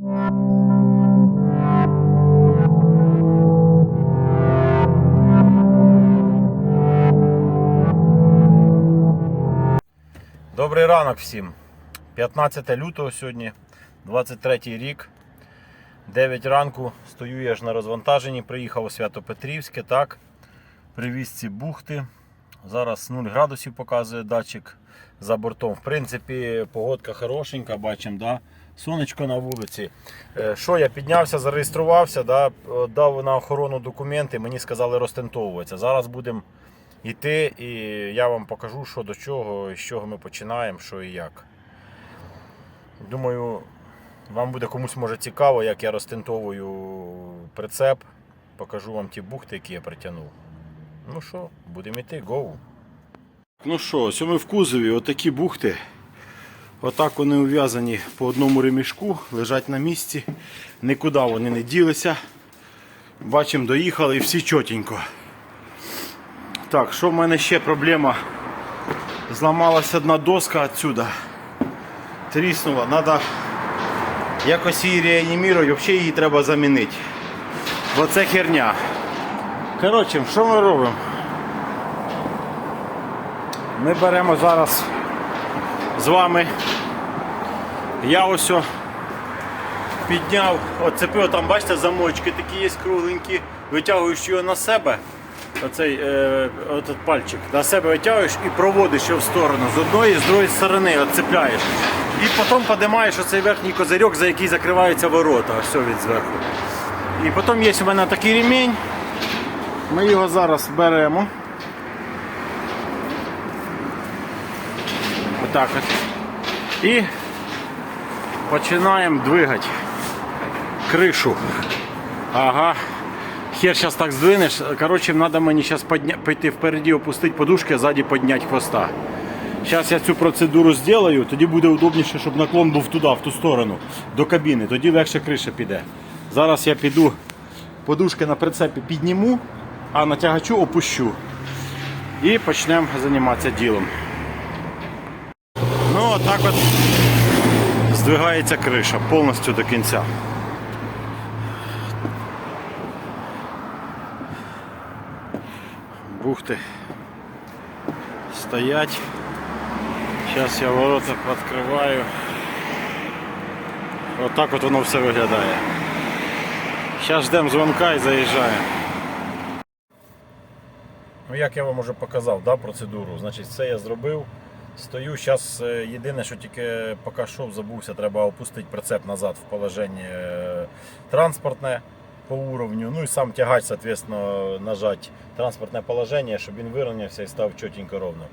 Добрий ранок всім. 15 лютого сьогодні, 23 рік. 9 ранку стою я ж на розвантаженні, приїхав у Свято-Петрівське, так. Привіз ці бухти. Зараз 0 градусів показує датчик за бортом. В принципі, погодка хорошенька, бачимо, да? Сонечко на вулиці. Е, Що я піднявся, зареєструвався, да? дав на охорону документи, мені сказали розтентовуватися. Зараз будемо йти і я вам покажу, що до чого, з чого ми починаємо, що і як. Думаю, вам буде комусь може цікаво, як я розтентовую прицеп. Покажу вам ті бухти, які я притягнув. Ну що, будемо йти, гоу. Ну що, ось в кузові, отакі бухти. Отак вони ув'язані по одному ремішку, лежать на місці. Нікуди вони не ділися. Бачимо, доїхали і всі чотенько. Так, що в мене ще проблема? Зламалася одна доска відсюди. Тріснула. Надо якось її реанімувати, взагалі її треба замінити. Бо це херня. Коротше, що ми робимо? Ми беремо зараз з вами. Я ось підняв, оцепив там, бачите, замочки такі є кругленькі, витягуєш його на себе оцей е, отут пальчик на себе витягуєш і проводиш його в сторону з одної з другої сторони відцепляєш. І потім піднімаєш оцей верхній козирьок, за який закриваються ворота, все від зверху. І потім є у мене такий ремінь. Ми його зараз беремо. Отак от. І починаємо двигати кришу. Ага. Хер зараз так здвинеш. Коротше, треба мені зараз подня... пойти впереді, опустити подушки, а ззаді підняти хвоста. Зараз я цю процедуру зроблю, тоді буде удобніше, щоб наклон був туди, в ту сторону, до кабіни. Тоді легше криша піде. Зараз я піду подушки на прицепі підніму, а на тягачу опущу. І почнемо займатися ділом. Ну, отак от здвигається криша повністю до кінця. Бухти стоять. Зараз я ворота відкриваю. Отак от воно все виглядає. Зараз ждемо дзвонка і заїжджаємо. Ну, як я вам вже показав да, процедуру, значить все я зробив. Стою, зараз єдине, що тільки поки йшов, забувся, треба опустити прицеп назад в положення е, транспортне по уровню. Ну і сам тягач, соответственно, нажать транспортне положення, щоб він вирівнявся і став чотенько ровно.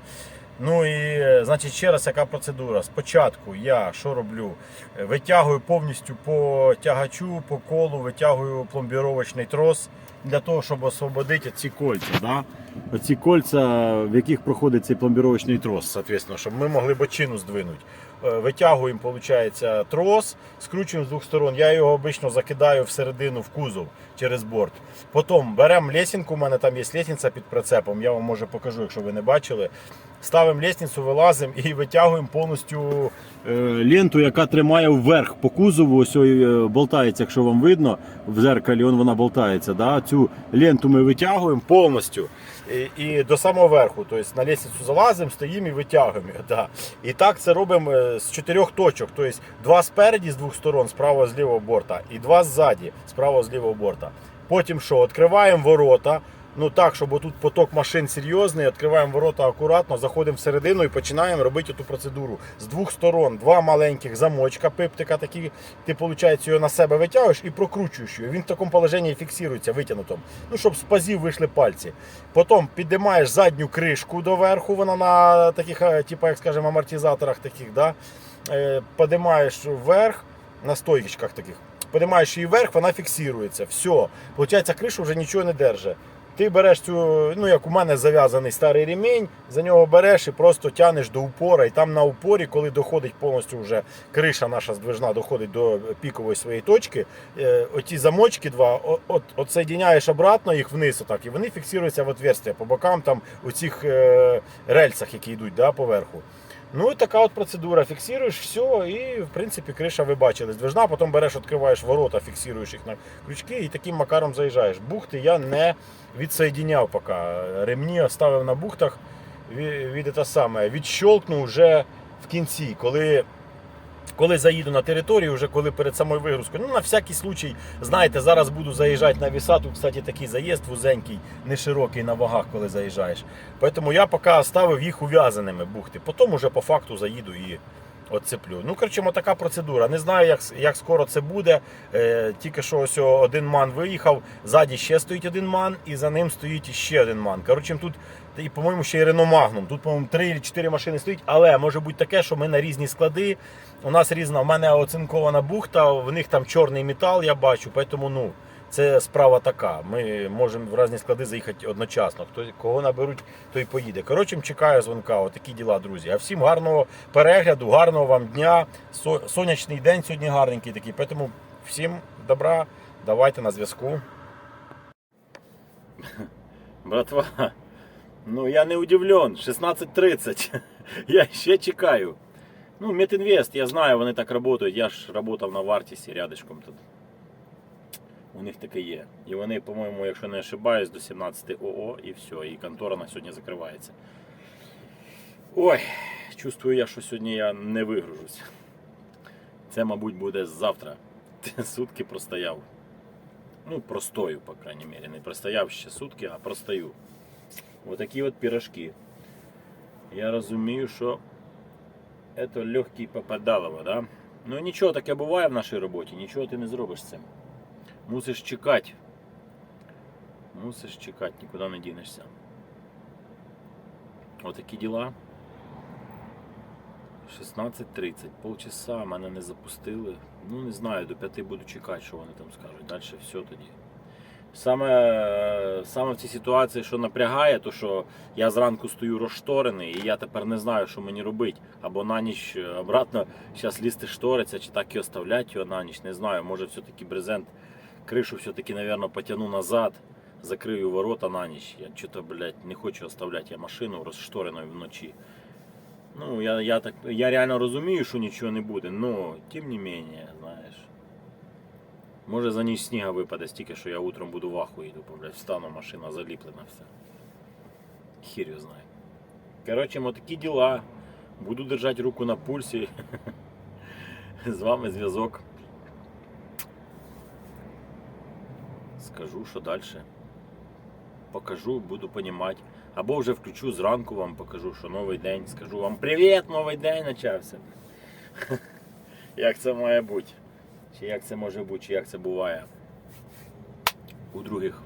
Ну і е, значить ще раз яка процедура. Спочатку я що роблю? Е, Витягую повністю по тягачу, по колу, витягую пломбіровочний трос для того, щоб освободити ці кольця. Да? Оці кольця, в яких проходить цей пломбіровочний трос, соответственно, щоб ми могли бочину здвинути. Е, Витягуємо, виходить, трос, скручуємо з двох сторон. Я його обично закидаю всередину в кузов через борт. Потім беремо лесінку, у мене там є лестниця під прицепом, я вам може покажу, якщо ви не бачили. Ставимо лестницю, вилазимо і витягуємо повністю е, ленту, яка тримає вверх по кузову. Ось е, болтається, якщо вам видно, в зеркалі вона болтається. Да? Цю ленту ми витягуємо повністю і, і до самого верху. Тобто на лестницю залазимо, стоїмо і витягуємо. Да. І так це робимо е, з чотирьох точок. Тобто два спереді з двох сторон, з з лівого борта, і два ззаді, з правого з лівого борта. Потім що? Відкриваємо ворота. Ну так, щоб тут поток машин серйозний, відкриваємо ворота акуратно, заходимо всередину і починаємо робити цю процедуру. З двох сторон два маленьких замочка, пиптика, такі, ти виходить, його на себе витягуєш і прокручуєш його. Він в такому положенні фіксується витягнутому. Ну, щоб з пазів вийшли пальці. Потім підіймаєш задню кришку доверху, вона на таких, е, типу, як скажемо, амортизаторах таких, да? Е, подимаєш вверх на стойках таких. Подимаєш її вверх, вона фіксується. Все. Получається, криша вже нічого не держить. Ти береш цю, ну як у мене зав'язаний старий ремінь, за нього береш і просто тянеш до упора. І там на упорі, коли доходить повністю вже криша наша здвижна, доходить до пікової своєї точки, е, оті замочки два, от, от соєдиняєш обратно їх вниз, отак, і вони фіксуються в отверстия по бокам, там у цих е, рельсах, які йдуть да, поверху. Ну і така от процедура. Фіксуєш все, і в принципі криша ви бачили. Здвижна, потім береш, відкриваєш ворота, фіксуєш їх на крючки і таким макаром заїжджаєш. Бухти я не відсоєдіняв поки. Ремні оставив на бухтах від, від, те саме, відщолкнув вже в кінці, коли. Коли заїду на територію, вже коли перед самою вигрузкою, ну на всякий случай, знаєте, зараз буду заїжджати на віса. Кстати, такий заїзд вузенький, не широкий на вагах, коли заїжджаєш. Тому я поки ставив їх ув'язаними бухти. Потім уже по факту заїду і отцеплю. Ну, коротше, така процедура. Не знаю, як, як скоро це буде. Е, тільки що ось один ман виїхав, ззаді ще стоїть один ман, і за ним стоїть ще один ман. Коротше, тут, і, по-моєму, ще й Magnum. Тут, по-моєму, три чи чотири машини стоїть, але може бути таке, що ми на різні склади. У нас різна, в мене оцинкована бухта, в них там чорний метал, я бачу, тому ну. Це справа така. Ми можемо в різні склади заїхати одночасно. Хто кого наберуть, той поїде. Коротше, чекаю дзвонка. Отакі діла, друзі. А всім гарного перегляду, гарного вам дня. Сонячний день сьогодні гарненький такий. Тому всім добра, давайте на зв'язку. Братва, ну я не удивлен. 16.30. Я ще чекаю. Ну, Метинвест, я знаю, вони так працюють. Я ж працював на вартісі рядышком тут. У них таке є. І вони, по-моєму, якщо не ошибаюсь, до 17 ОО і все. І контора на сьогодні закривається. Ой, чувствую я, що сьогодні я не вигружусь. Це, мабуть, буде завтра. Сутки простояв. Ну, простою, по крайней мере. Не простояв ще сутки, а простою. Отакі от пірожки. Я розумію, що це легкий попадалово, да? Ну нічого таке буває в нашій роботі, нічого ти не зробиш з цим. Мусиш чекати. Мусиш чекати, нікуди не дінешся. Отакі діла. 16.30, полчаса мене не запустили. Ну не знаю, до 5 буду чекати, що вони там скажуть. Далі все тоді. Саме, саме в цій ситуації, що напрягає, то що я зранку стою розшторений, і я тепер не знаю, що мені робити. Або на ніч е, обратно зараз лізти шториться, чи так і оставляти його на ніч. Не знаю. Може все-таки брезент, кришу все-таки, мабуть, потягну назад, закрию ворота на ніч. Я що-то, блядь, не хочу оставляти я машину розштореною вночі. Ну, я, я, так, я реально розумію, що нічого не буде, но тим не менее, знаєш. Може за ніч сніга випаде стільки, що я утром буду в ахуї, тупо, блядь, встану, машина заліплена вся. Хір його знає. Коротше, вот такі діла. Буду держати руку на пульсі. З вами зв'язок. Скажу, що далі. Покажу, буду понімати. Або вже включу зранку вам покажу, що новий день. Скажу вам привіт, новий день почався. Як це має бути? Чи як це може бути, чи як це буває у других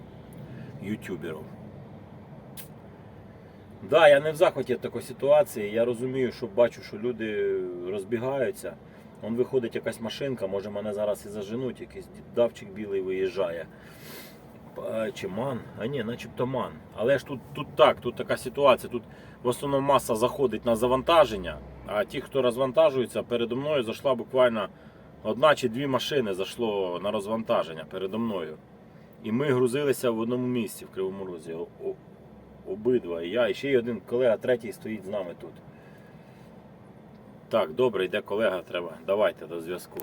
ютуберів. Да, я не в захваті такої ситуації. Я розумію, що бачу, що люди розбігаються. Он виходить якась машинка, може мене зараз і заженуть, якийсь давчик білий виїжджає. Чи ман? А ні, начебто ман. Але ж тут, тут так, тут така ситуація. Тут в основному маса заходить на завантаження, а ті, хто розвантажується, передо мною зайшла буквально одна чи дві машини зайшло на розвантаження передо мною. І ми грузилися в одному місці в Кривому Розі. Обидва. І я, і ще й один колега, третій стоїть з нами тут. Так, добре, йде колега, треба. Давайте до зв'язку.